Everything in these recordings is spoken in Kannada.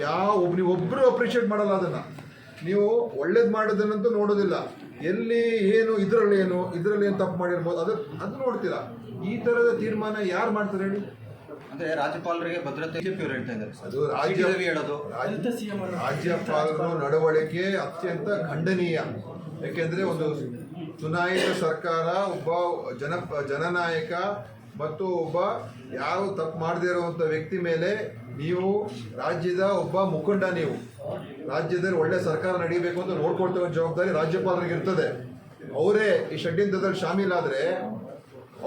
ಯಾವ ಒಬ್ಬ ನೀವು ಒಬ್ಬರು ಅಪ್ರಿಷಿಯೇಟ್ ಮಾಡಲ್ಲ ಅದನ್ನ. ನೀವು ಒಳ್ಳೇದು ಮಾಡೋದನ್ನಂತೂ ನೋಡೋದಿಲ್ಲ. ಎಲ್ಲಿ ಏನು ಇದರಲ್ಲಿ ಏನು ಇದರಲ್ಲಿ ಏನು ತಪ್ಪು ಮಾಡಿರ್ಬೋದು ಅದು ಅದು ನೋಡ್ತೀರಾ. ಈ ಥರದ ತೀರ್ಮಾನ ಯಾರು ಮಾಡ್ತಾರೆ ಹೇಳಿ? ಅಂದ್ರೆ ರಾಜ್ಯಪಾಲರಿಗೆ ಭದ್ರತೆ ಹೇಳ್ತಾ ಇದ್ದಾರೆ. ಅದು ರಾಜ್ಯ ಹೇಳೋದು. ರಾಜ್ಯ- ರಾಜ್ಯಪಾಲರ ನಡವಳಿಕೆ ಅತ್ಯಂತ ಖಂಡನೀಯ. ಯಾಕೆಂದ್ರೆ ಒಂದು ಚುನಾಯಿತ ಸರ್ಕಾರ ಒಬ್ಬ ಜನ ಜನನಾಯಕ ಮತ್ತು ಒಬ್ಬ ಯಾರು ತಪ್ಪು ಮಾಡದೇ ಇರುವಂತ ವ್ಯಕ್ತಿ ಮೇಲೆ ನೀವು ರಾಜ್ಯದ ಒಬ್ಬ ಮುಖಂಡ ನೀವು, ರಾಜ್ಯದಲ್ಲಿ ಒಳ್ಳೆ ಸರ್ಕಾರ ನಡೀಬೇಕು ಅಂತ ನೋಡ್ಕೊಳ್ತೇವೆ ಜವಾಬ್ದಾರಿ ರಾಜ್ಯಪಾಲರಿಗೆ ಇರ್ತದೆ. ಅವರೇ ಈ ಷಡ್ಯಂತ್ರದಲ್ಲಿ ಶಾಮೀಲಾದ್ರೆ,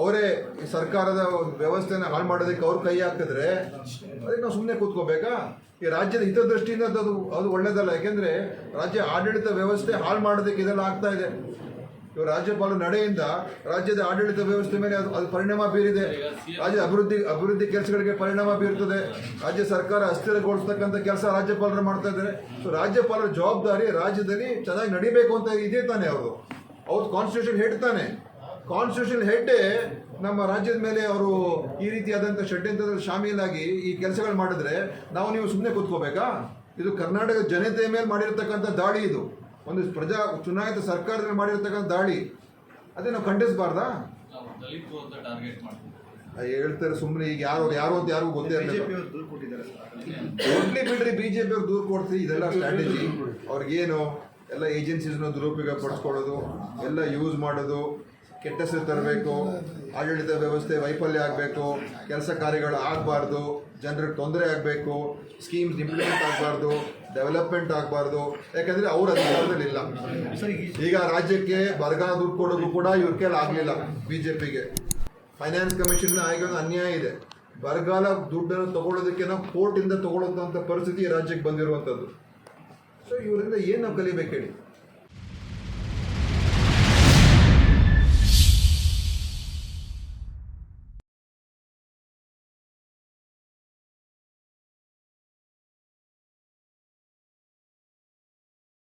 ಅವರೇ ಈ ಸರ್ಕಾರದ ವ್ಯವಸ್ಥೆನ ಹಾಳು ಮಾಡೋದಕ್ಕೆ ಅವ್ರ ಕೈ ಹಾಕಿದ್ರೆ, ಅದಕ್ಕೆ ನಾವು ಸುಮ್ಮನೆ ಕೂತ್ಕೋಬೇಕಾ? ಈ ರಾಜ್ಯದ ಹಿತದೃಷ್ಟಿಯಿಂದ ಅದು ಅದು ಒಳ್ಳೇದಲ್ಲ. ಯಾಕೆಂದ್ರೆ ರಾಜ್ಯ ಆಡಳಿತ ವ್ಯವಸ್ಥೆ ಹಾಳು ಮಾಡೋದಕ್ಕೆ ಇದೆಲ್ಲ ಆಗ್ತಾ ಇದೆ. ಇವರು ರಾಜ್ಯಪಾಲ ನಡೆಯಿಂದ ರಾಜ್ಯದ ಆಡಳಿತ ವ್ಯವಸ್ಥೆ ಮೇಲೆ ಅದು ಅದು ಪರಿಣಾಮ ಬೀರಿದೆ. ರಾಜ್ಯ ಅಭಿವೃದ್ಧಿ ಅಭಿವೃದ್ಧಿ ಕೆಲಸಗಳಿಗೆ ಪರಿಣಾಮ ಬೀರುತ್ತದೆ ರಾಜ್ಯ ಸರ್ಕಾರ ಅಸ್ಥಿರಗೊಳಿಸ್ತಕ್ಕಂಥ ಕೆಲಸ ರಾಜ್ಯಪಾಲರು ಮಾಡ್ತಾ ಇದ್ದಾರೆ. ಸೊ ರಾಜ್ಯಪಾಲರ ಜವಾಬ್ದಾರಿ ರಾಜ್ಯದಲ್ಲಿ ಚೆನ್ನಾಗಿ ನಡಿಬೇಕು ಅಂತ ಇದೇ ತಾನೆ ಅವರು. ಅವ್ರು ಕಾನ್ಸ್ಟಿಟ್ಯೂಷನ್ ಹೆಡ್ ತಾನೆ. ಕಾನ್ಸ್ಟಿಟ್ಯೂಷನ್ ಹೆಡ್ಡೇ ನಮ್ಮ ರಾಜ್ಯದ ಮೇಲೆ ಅವರು ಈ ರೀತಿಯಾದಂಥ ಷಡ್ಯಂತ್ರದಲ್ಲಿ ಶಾಮೀಲಾಗಿ ಈ ಕೆಲಸಗಳು ಮಾಡಿದ್ರೆ ನಾವು ನೀವು ಸುಮ್ಮನೆ ಕೂತ್ಕೋಬೇಕಾ? ಇದು ಕರ್ನಾಟಕದ ಜನತೆಯ ಮೇಲೆ ಮಾಡಿರತಕ್ಕಂಥ ದಾಳಿ ಇದು. ಒಂದು ಪ್ರಜಾ ಚುನಾಯಿತ ಸರ್ಕಾರದ ಮೇಲೆ ಮಾಡಿರ್ತಕ್ಕಂಥ ದಾಳಿ ಅದೇ ನಾವು ಖಂಡಿಸಬಾರ್ದಾ ಹೇಳ್ತಾರೆ ಸುಮ್ಮನೆ ಈಗ ಯಾರು ಯಾರು ಅಂತ ಯಾರಿಗೂ ಗೊತ್ತೇ ಕೊಡ್ಲಿ ಬಿಡ್ರಿ ಬಿಜೆಪಿ ಅವ್ರು ದೂರ ಕೊಡ್ತೀವಿ ಇದೆಲ್ಲ ಸ್ಟ್ರಾಟಜಿ ಅವ್ರಿಗೇನು ಎಲ್ಲ ಏಜೆನ್ಸೀಸ್ನ ದುರುಪಯೋಗ ಪಡಿಸ್ಕೊಳ್ಳೋದು ಎಲ್ಲ ಯೂಸ್ ಮಾಡೋದು ಕೆಟ್ಟ ಹೆಸರು ತರಬೇಕು ಆಡಳಿತ ವ್ಯವಸ್ಥೆ ವೈಫಲ್ಯ ಆಗಬೇಕು, ಕೆಲಸ ಕಾರ್ಯಗಳು ಆಗಬಾರ್ದು ಜನರಿಗೆ ತೊಂದರೆ ಆಗಬೇಕು ಸ್ಕೀಮ್ಸ್ ಇಂಪ್ಲಿಮೆಂಟ್ ಆಗಬಾರ್ದು ಡೆವಲಪ್ಮೆಂಟ್ ಆಗಬಾರ್ದು. ಯಾಕಂದರೆ ಅವ್ರ ಅಧಿಕಾರದಲ್ಲಿ ಇಲ್ಲ. ಈಗ ರಾಜ್ಯಕ್ಕೆ ಬರಗಾಲ ದುಡ್ಡು ಕೊಡೋದು ಕೂಡ ಇವ್ರ ಕೈಲಿ ಆಗಲಿಲ್ಲ ಪಿಗೆ ಫೈನಾನ್ಸ್ ಕಮಿಷನ್ ಒಂದು ಅನ್ಯಾಯ ಇದೆ. ಬರಗಾಲ ದುಡ್ಡನ್ನು ತಗೊಳ್ಳೋದಕ್ಕೆ ನಾವು ಕೋರ್ಟಿಂದ ತಗೊಳ್ಳೋಂಥ ಪರಿಸ್ಥಿತಿ ರಾಜ್ಯಕ್ಕೆ ಬಂದಿರುವಂಥದ್ದು ಸೊ ಇವರಿಂದ ಏನು ನಾವು ಕಲಿಬೇಕು ಹೇಳಿ?